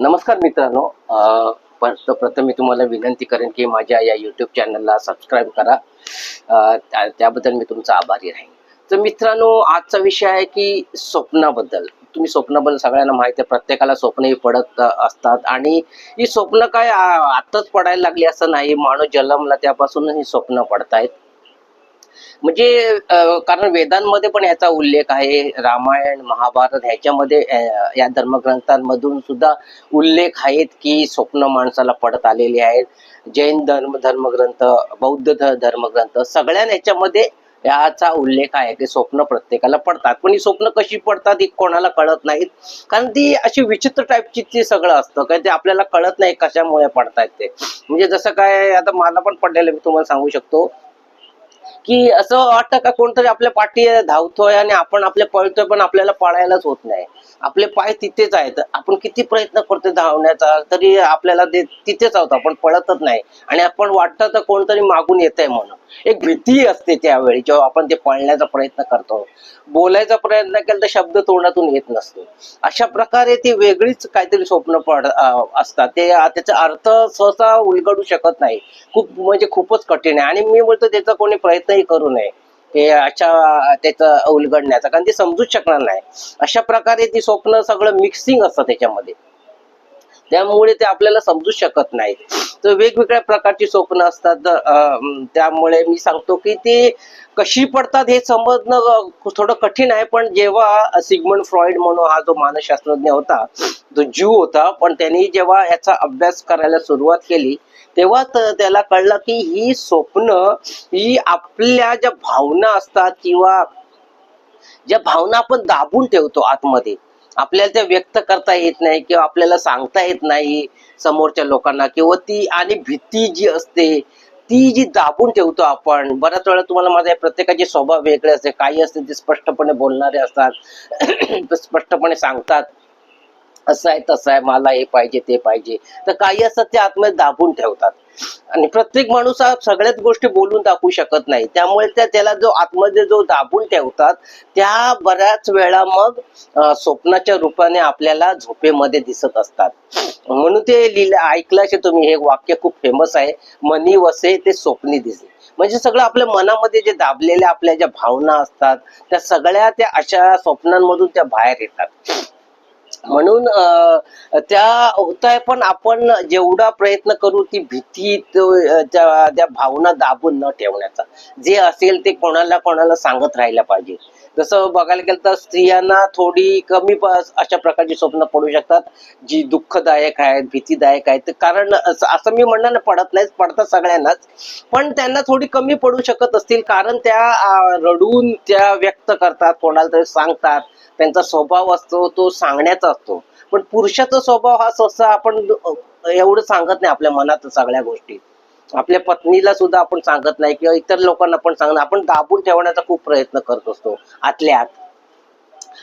नमस्कार मित्रांनो. अं, प्रथम मी तुम्हाला विनंती करेन की माझ्या या यूट्यूब चॅनलला सबस्क्राईब करा. त्या- त्याबद्दल मी तुमचा आभारी राहीन. तर मित्रांनो आजचा विषय आहे की स्वप्नाबद्दल. तुम्ही स्वप्नाबद्दल सगळ्यांना माहिती आहे प्रत्येकाला स्वप्नही पडत असतात. आणि ही स्वप्न काय आताच आत्ताच पडायला लागली असं नाही. माणूस जन्मला त्यापासूनही ही स्वप्न पडतायत. म्हणजे कारण वेदांमध्ये पण याचा उल्लेख आहे. रामायण महाभारत ह्याच्यामध्ये या धर्मग्रंथांमधून सुद्धा उल्लेख आहेत की स्वप्न माणसाला पडत आलेले आहेत. जैन धर्म धर्मग्रंथ बौद्ध धर्मग्रंथ सगळ्या याच्यामध्ये याचा उल्लेख आहे की स्वप्न प्रत्येकाला पडतात. पण ही स्वप्न कशी पडतात ही कोणाला कळत नाहीत. कारण ती अशी विचित्र टाईपची ती सगळं असतं. काय ते आपल्याला कळत नाही कशामुळे पडतायत ते. म्हणजे जसं काय आता मला पण पडलेलं मी तुम्हाला सांगू शकतो. की असं वाटतं का कोणतरी आपल्या पाठी धावतोय आणि आपण आपले पळतोय पण आपल्याला पळायलाच होत नाही. आपले पाय तिथेच आहेत. आपण किती प्रयत्न करतोय धावण्याचा तरी आपल्याला तिथेच आहोत. आपण पळतच नाही. आणि आपण वाटतं तर कोणतरी मागून येत आहे म्हणून. एक भीती असते त्यावेळी जेव्हा आपण ते पळण्याचा प्रयत्न करतो. बोलायचा प्रयत्न केला तर शब्द तोंडातून येत नसतो. अशा प्रकारे ती वेगळीच काहीतरी स्वप्न पड असतात. ते त्याचा अर्थ सहसा उलगडू शकत नाही. खूप म्हणजे खूपच कठीण आहे. आणि मी बोलतो त्याचा कोणी प्रयत्नही करू नये. हे अशा त्याचं उलगडण्याचा कारण ते समजूच शकणार नाही. अशा प्रकारे ती स्वप्न सगळं मिक्सिंग असतं त्याच्यामध्ये. त्यामुळे ते आपल्याला समजू शकत नाही तर वेगवेगळ्या प्रकारची स्वप्न असतात. त्यामुळे मी सांगतो की ते कशी पडतात हे समजणं थोडं कठीण आहे. पण जेव्हा सिगमंड फ्रॉइड म्हणून हा जो मानसशास्त्रज्ञ होता तो जीव होता पण त्यांनी जेव्हा याचा अभ्यास करायला सुरुवात केली तेव्हा त्याला कळलं की ही स्वप्न ही आपल्या ज्या भावना असतात किंवा ज्या भावना आपण दाबून ठेवतो आतमध्ये आपल्याला त्या व्यक्त करता येत नाही किंवा आपल्याला सांगता येत नाही समोरच्या लोकांना किंवा ती आणि भीती जी असते ती जी दाबून ठेवतो आपण बऱ्याच वेळा तुम्हाला माझ्या प्रत्येकाचे स्वभाव वेगळे असते काही असते ते स्पष्टपणे बोलणारे असतात स्पष्टपणे सांगतात. असं आहे तसं आहे मला हे पाहिजे ते पाहिजे. तर काही असतात ते आतमध्ये दाबून ठेवतात. आणि प्रत्येक माणूस हा सगळ्याच गोष्टी बोलून दाखवू शकत नाही. त्यामुळे त्या त्याला जो आतमध्ये जो दाबून ठेवतात त्या बऱ्याच वेळा मग स्वप्नाच्या रूपाने आपल्याला झोपेमध्ये दिसत असतात. म्हणून ते लिहिलं ऐकलं तुम्ही हे वाक्य खूप फेमस आहे. मनी वसे ते स्वप्नी दिसे. म्हणजे सगळं आपल्या मनामध्ये जे दाबलेल्या आपल्या ज्या भावना असतात त्या सगळ्या त्या अशा स्वप्नांमधून त्या बाहेर येतात. म्हणून त्या त्या आहे पण आपण जेवढा प्रयत्न करू ती भीती त्या भावना दाबून न ठेवण्याचा. जे असेल ते कोणाला कोणाला सांगत राहायला पाहिजे. जसं बघायला गेलं तर स्त्रियांना थोडी कमी अशा प्रकारची स्वप्न पडू शकतात. जी दुःखदायक आहेत भीतीदायक आहेत. कारण असं असं मी म्हणणार नाही पडत नाहीच पडतात सगळ्यांनाच. पण त्यांना थोडी कमी पडू शकत असतील. कारण त्या रडून त्या व्यक्त करतात कोणाला तरी सांगतात. त्यांचा स्वभाव असतो तो सांगण्याचा असतो. पण पुरुषाचा स्वभाव हा सहसा आपण एवढं सांगत नाही आपल्या मनात सगळ्या गोष्टी. आपल्या पत्नीला सुद्धा आपण सांगत नाही किंवा इतर लोकांना पण सांगणं आपण दाबून ठेवण्याचा खूप प्रयत्न करत असतो. आतल्या आत.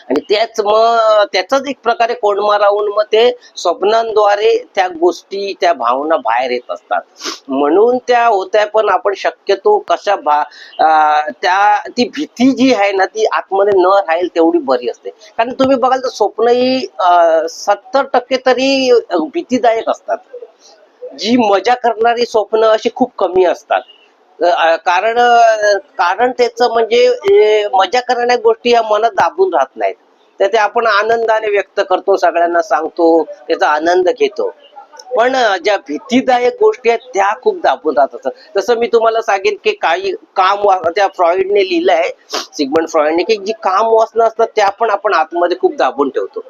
आणि त्याच मग त्याचाच एक प्रकारे कोंडमा राहून मग ते स्वप्नांद्वारे त्या गोष्टी त्या भावना बाहेर येत असतात. म्हणून त्या होत्या पण आपण शक्यतो कशा भा त्या ती भीती जी आहे ना ती आतमध्ये न राहील तेवढी बरी असते. कारण तुम्ही बघाल तर स्वप्न ही सत्तर टक्के तरी भीतीदायक असतात. जी मजा करणारी स्वप्न अशी खूप कमी असतात. कारण कारण त्याचं म्हणजे मजा करणाऱ्या गोष्टी या मनात दाबून राहत नाहीत. तर ते आपण आनंदाने व्यक्त करतो सगळ्यांना सांगतो त्याचा आनंद घेतो. पण ज्या भीतीदायक गोष्टी आहेत त्या खूप दाबून राहत असतात. तसं मी तुम्हाला सांगेन की काही काम त्या फ्रॉइडने लिहिलंय सिगमंड फ्रॉइडने की जी काम वासना असतात त्या पण आपण आतमध्ये खूप दाबून ठेवतो.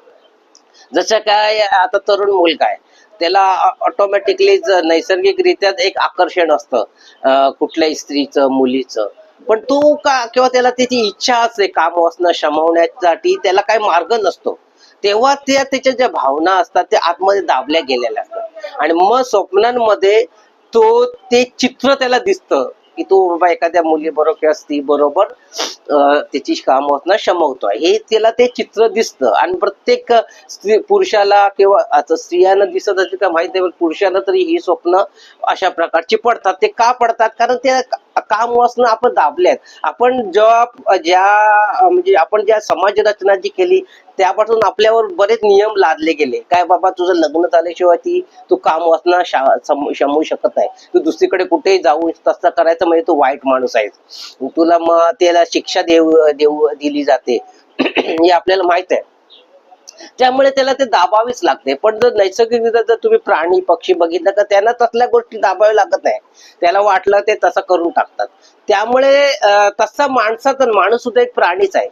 जसं काय आता तरुण मुलगा आहे. त्याला ऑटोमॅटिकली नैसर्गिकरित्या एक आकर्षण असतं कुठल्याही स्त्रीचं मुलीचं. पण तो का किंवा त्याला त्याची इच्छा असते काम वासना शमवण्यासाठी त्याला काही मार्ग नसतो. तेव्हा त्या त्याच्या ज्या भावना असतात त्या आतमध्ये दाबल्या गेलेल्या असतात. आणि मग स्वप्नांमध्ये तो ते चित्र त्याला दिसतं की तो बाबा एखाद्या मुलीबरोबर किंवा स्त्री बरोबर अं, त्याची कामवासना शमवतो हे त्याला ते चित्र दिसतं. आणि प्रत्येक स्त्री पुरुषाला किंवा आता स्त्रियांना दिसत असेल का माहीत आहे पण पुरुषांना तरी ही स्वप्न अशा प्रकारची पडतात. ते का पडतात? कारण ते काम वासना आपण दाबल्यात. आपण जेव्हा ज्या म्हणजे आपण ज्या समाज रचना जी केली त्यापासून आपल्यावर बरेच नियम लादले गेले. काय बाबा तुझं लग्न झाल्याशिवाय ती तू काम वासना शा- शमवू शकत नाही. तू दुसरीकडे कुठेही जाऊ तसं करायचं म्हणजे तू वाईट माणूस आहेस. तुला मग त्याला शिक्षा देऊ देऊ दिली जाते. हे आपल्याला माहीत आहे. त्यामुळे त्याला ते दाबावीच लागते. पण जर नैसर्गिकरित्या जर तुम्ही प्राणी पक्षी बघितलं तर त्यांना तसल्या गोष्टी दाबाव्या लागत नाही. त्याला वाटलं ते तसं करून टाकतात. त्यामुळे तसा माणसाचा माणूस सुद्धा एक प्राणीच आहे.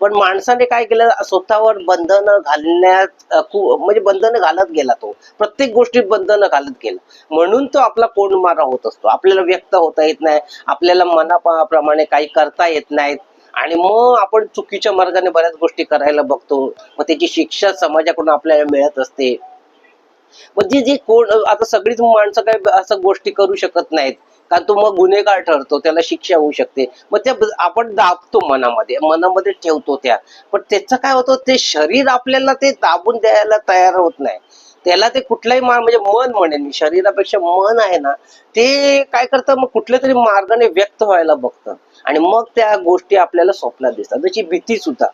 पण माणसाने काय केलं स्वतःवर बंधनं घालण्यात खूप म्हणजे बंधनं घालत गेला तो. प्रत्येक गोष्टीत बंधनं घालत गेला. म्हणून तो आपला कोण मारा होत असतो. आपल्याला व्यक्त होता येत नाही. आपल्याला मनाप्रमाणे काही करता येत नाहीत. आणि मग आपण चुकीच्या मार्गाने बऱ्याच गोष्टी करायला बघतो. मग त्याची शिक्षा समाजाकडून आपल्याला मिळत असते. म्हणजे जे कोण आता सगळीच माणसं काय असं गोष्टी करू शकत नाहीत. कारण तो मग गुन्हेगार ठरतो त्याला शिक्षा होऊ शकते. मग त्या आपण दाबतो मनामध्ये मनामध्ये ठेवतो त्या. पण त्याचं काय होतं ते शरीर आपल्याला ते दाबून द्यायला तयार होत नाही. त्याला ते कुठलाही म्हणजे मन म्हणेन मी शरीरापेक्षा मन आहे ना ते काय करतं मग कुठल्या तरी मार्गाने व्यक्त व्हायला बघतं. आणि मग त्या गोष्टी आपल्याला स्वप्नात दिसतात. जशी भीती सुद्धा.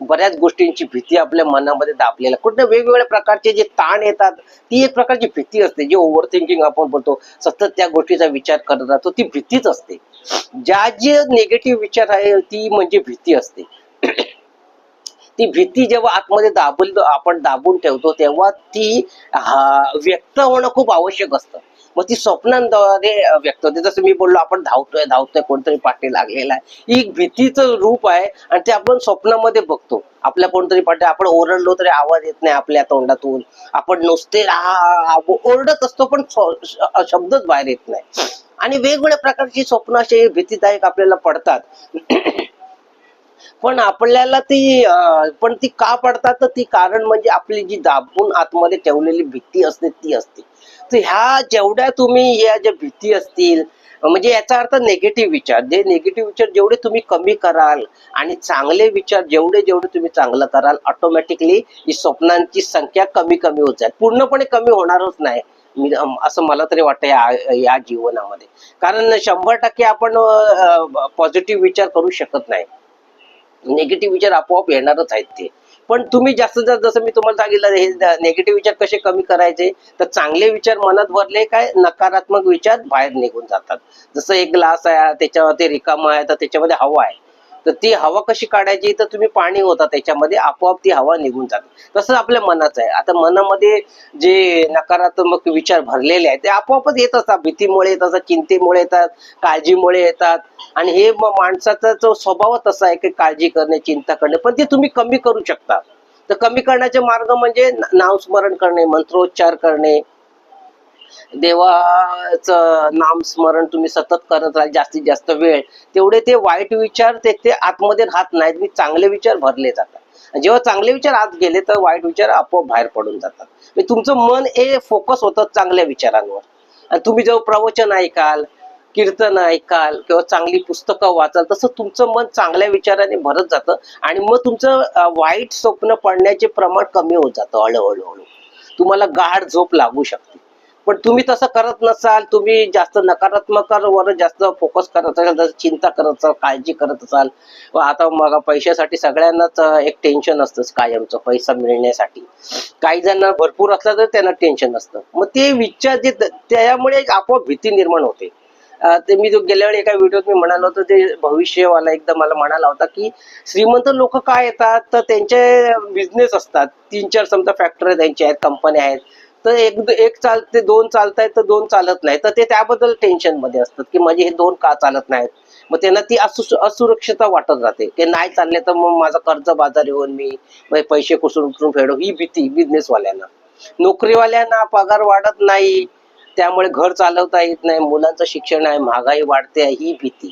बऱ्याच गोष्टींची भीती आपल्या मनामध्ये दाबलेल्या. कुठल्या वेगवेगळ्या प्रकारचे जे ताण येतात ती एक प्रकारची भीती असते. जे ओव्हर थिंकिंग आपण बोलतो सतत त्या गोष्टीचा विचार करत राहतो ती भीतीच असते. ज्या जे निगेटिव्ह विचार आहे ती म्हणजे भीती असते. ती भीती जेव्हा आतमध्ये दाबल आपण दाबून ठेवतो तेव्हा ती व्यक्त होणं खूप आवश्यक असतं. मग ती स्वप्नांद्वारे व्यक्त होते. जसं मी बोललो आपण धावतोय धावतोय कोणतरी पाठी लागलेला आहे. ही एक भीतीचं रूप आहे आणि ते आपण स्वप्नामध्ये बघतो. आपल्या कोणतरी पाठी आपण ओरडलो तरी आवाज येत नाही आपल्या तोंडातून. आपण नुसते आ- ओरडत असतो पण शब्दच बाहेर येत नाही. आणि वेगवेगळ्या प्रकारची स्वप्न असे भीतीदायक आपल्याला पडतात. पण आपल्याला ती पण ती का पडतात? तर ती कारण म्हणजे आपली जी दाबून आतमध्ये ठेवलेली भीती असते ती असते. तर ह्या जेवढ्या तुम्ही या ज्या भीती असतील म्हणजे याचा अर्थ निगेटिव्ह विचार. जे निगेटिव्ह विचार जेवढे तुम्ही कमी कराल आणि चांगले विचार जेवढे जेवढे तुम्ही चांगलं कराल ऑटोमॅटिकली ही स्वप्नांची संख्या कमी कमी होत जाईल. पूर्णपणे कमी होणारच नाही. मी असं मला तरी वाटतं या या जीवनामध्ये. कारण शंभर टक्के आपण पॉझिटिव्ह विचार करू शकत नाही. निगेटिव्ह विचार आपोआप येणारच आहेत ते. पण तुम्ही जास्त जास्त जसं मी तुम्हाला सांगितलं हे निगेटिव्ह विचार कसे कमी करायचे तर चांगले विचार मनात भरले काय नकारात्मक विचार बाहेर निघून जातात. जसं एक ग्लास आहे त्याच्यावरती रिकामा आहे तर त्याच्यामध्ये हवा आहे. तर ती हवा कशी काढायची? तर तुम्ही पाणी होता त्याच्यामध्ये आपोआप ती हवा निघून जाते. तसंच आपल्या मनाचं आहे. आता मनामध्ये जे नकारात्मक विचार भरलेले आहेत ते आपोआपच येत असतात. भीतीमुळे येत असतात चिंतेमुळे येतात काळजीमुळे येतात. आणि हे माणसाचा जो स्वभावच असा आहे की काळजी करणे चिंता करणे पण ते तुम्ही कमी करू शकता. तर कमी करण्याचे मार्ग म्हणजे नामस्मरण करणे मंत्रोच्चार करणे देवाचं नामस्मरण तुम्ही सतत करत राहा जास्तीत जास्त वेळ. तेवढे ते वाईट विचार ते ते आतमध्ये राहत नाहीत. मी चांगले विचार भरले जातात. जेव्हा चांगले विचार आत गेले तर वाईट विचार आपोआप बाहेर पडून जातात. म्हणजे तुमचं मन हे फोकस होतं चांगल्या विचारांवर. आणि तुम्ही जेव्हा प्रवचन ऐकाल कीर्तन ऐकाल किंवा चांगली पुस्तकं वाचाल तसं तुमचं मन चांगल्या विचाराने भरत जातं. आणि मग तुमचं वाईट स्वप्न पडण्याचे प्रमाण कमी होत जातं हळूहळू. हळू तुम्हाला गाढ झोप लागू शकते. पण तुम्ही तसं करत नसाल तुम्ही जास्त नकारात्मकावर जास्त फोकस करत असाल जास्त चिंता करत असाल काळजी करत असाल व आता मग पैशासाठी सगळ्यांनाच एक टेन्शन असतंच कायमचं पैसा मिळण्यासाठी. काही जणांना भरपूर असलं तर त्यांना टेन्शन असतं मग ते विचार जे त्यामुळे आपोआप भीती निर्माण होते. ते मी जो गेल्या वेळी एका व्हिडिओत मी म्हणालो होतो ते भविष्यवाला एकदा मला म्हणाला होता की श्रीमंत लोक काय येतात? तर त्यांचे बिझनेस असतात. तीन चार समजा फॅक्टरी त्यांच्या आहेत कंपन्या आहेत. तर एक एक चालते दोन चालतायत तर दोन चालत नाही तर ते त्याबद्दल टेन्शनमध्ये असतात की म्हणजे हे दोन का चालत नाहीत? मग त्यांना ती असु असुरक्षता वाटत राहते. की नाही चालले तर मग माझा कर्ज बाजार येऊन मी. पैसे कुसून उठून फेडू? ही भीती बिझनेसवाल्यांना नोकरीवाल्यांना पगार वाढत नाही. त्यामुळे घर चालवता येत नाही. मुलांचं शिक्षण आहे महागाई वाढते आहे. ही भीती.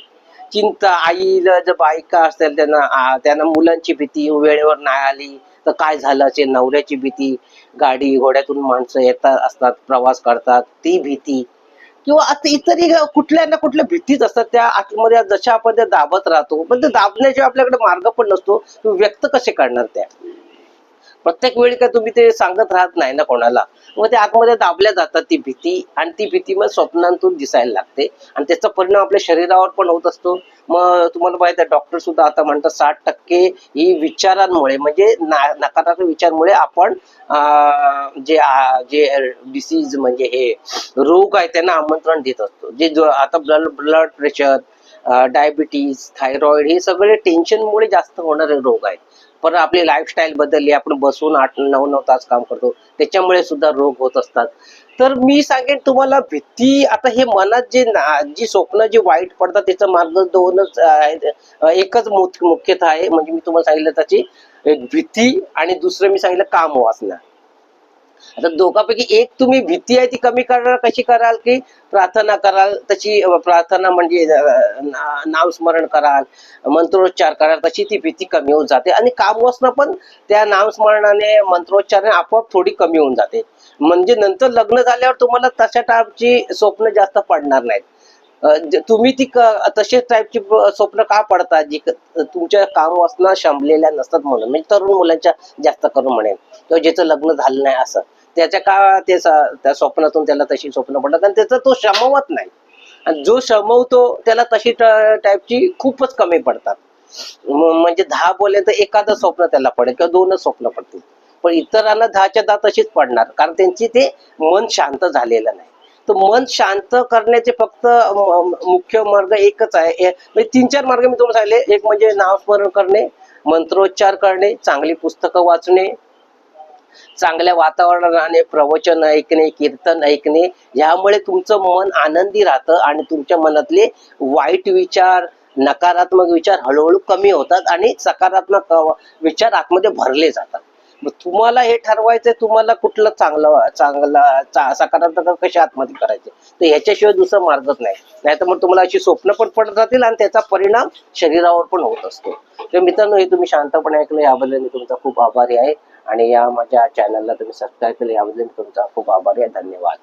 चिंता आईला जर बायका असतील त्यांना त्यांना मुलांची भीती वेळेवर नाही आली. तर काय झालं? असेल नवऱ्याची भीती गाडी घोड्यातून माणसं येतात असतात प्रवास करतात ती भीती. किंवा आता इतरही कुठल्या ना कुठल्या भीतीच असतात त्या आतमध्ये जशा आपण त्या दाबत राहतो पण ते दाबण्याशिवाय आपल्याकडे मार्ग पण नसतो. व्यक्त कसे करणार त्या? प्रत्येक वेळी काय तुम्ही ते सांगत राहत नाही ना कोणाला? मग ते आतमध्ये दाबल्या जातात ती भीती आणि ती भीती मग स्वप्नांतून दिसायला लागते. आणि त्याचा परिणाम आपल्या शरीरावर पण होत असतो. मग तुम्हाला माहिती आहे डॉक्टर सुद्धा आता म्हणतात साठ टक्के ही विचारांमुळे म्हणजे ना- नकारात्मक विचारांमुळे आपण अं, जे जे डिसीज म्हणजे हे रोग आहे त्यांना आमंत्रण देत असतो. जे आता blood blood pressure diabetes thyroid हे सगळे टेन्शनमुळे जास्त होणारे रोग आहेत. परत आपली लाईफस्टाईल बदलली आपण बसून आठ नऊ नऊ तास काम करतो त्याच्यामुळे सुद्धा रोग होत असतात. तर मी सांगेन तुम्हाला भीती आता हे मनात जे ना- जी स्वप्न जे वाईट पडतात त्याचं मार्ग दोनच आहे एकच मुख्यतः आहे म्हणजे मी तुम्हाला सांगितलं त्याची एक भीती आणि दुसरं मी सांगितलं काम वाचणार आता दोघांपैकी एक तुम्ही भीती आहे ती कमी करणार कशी कराल की प्रार्थना कराल तशी प्रार्थना म्हणजे नामस्मरण कराल मंत्रोच्चार कराल तशी ती भीती कमी होऊन जाते. आणि कामवासना पण त्या नामस्मरणाने मंत्रोच्चाराने आपोआप थोडी कमी होऊन जाते. म्हणजे नंतर लग्न झाल्यावर तुम्हाला तशा टाईपची स्वप्न जास्त पडणार नाहीत. तुम्ही ती क- तसेच टाईपची स्वप्न का पडतात जी तुमच्या काम कामवासना शमलेल्या नसतात म्हणून. म्हणजे तरुण मुलांच्या जास्त करून म्हणेन. किंवा ज्याचं लग्न झालं नाही असं. त्याच्या का ते त्या स्वप्नातून त्याला तशी स्वप्न पडतात. आणि त्याचा तो शमवत नाही. आणि जो शमवतो त्याला तशी टाईपची खूपच कमी पडतात. म्हणजे दहा बोले तर एखादं स्वप्न त्याला पडेल किंवा दोनच स्वप्न पडतील. पण इतरांना दहाच्या दहा तशीच पडणार. कारण त्यांची ते मन शांत झालेलं नाही. तर मन शांत करण्याचे फक्त मुख्य मार्ग एकच आहे. म्हणजे तीन चार मार्ग मी तुम्हाला सांगितले. एक म्हणजे नामस्मरण करणे मंत्रोच्चार करणे चांगली पुस्तकं वाचणे चांगल्या वातावरणाने प्रवचन ऐकणे कीर्तन ऐकणे यामुळे तुमचं मन आनंदी राहतं आणि तुमच्या मनातले वाईट विचार नकारात्मक विचार हळूहळू कमी होतात आणि सकारात्मक विचार आतमध्ये भरले जातात. तुम्हाला हे ठरवायचंय तुम्हाला कुठलं चांगलं चांगला चा- सकारात्मक कसे आतमध्ये करायचे? तर ह्याच्याशिवाय दुसरा मार्गच नाही. नाहीतर मग तुम्हाला अशी स्वप्न पण पडत जातील आणि त्याचा परिणाम शरीरावर पण होत असतो. तर मित्रांनो हे तुम्ही शांतपणे ऐकलं याबद्दल मी तुमचा खूप आभारी आहे. आणि या माझ्या चॅनलला तुम्ही सबस्क्राईब केलं याबद्दल मी तुमचा खूप आभारी आहे. धन्यवाद.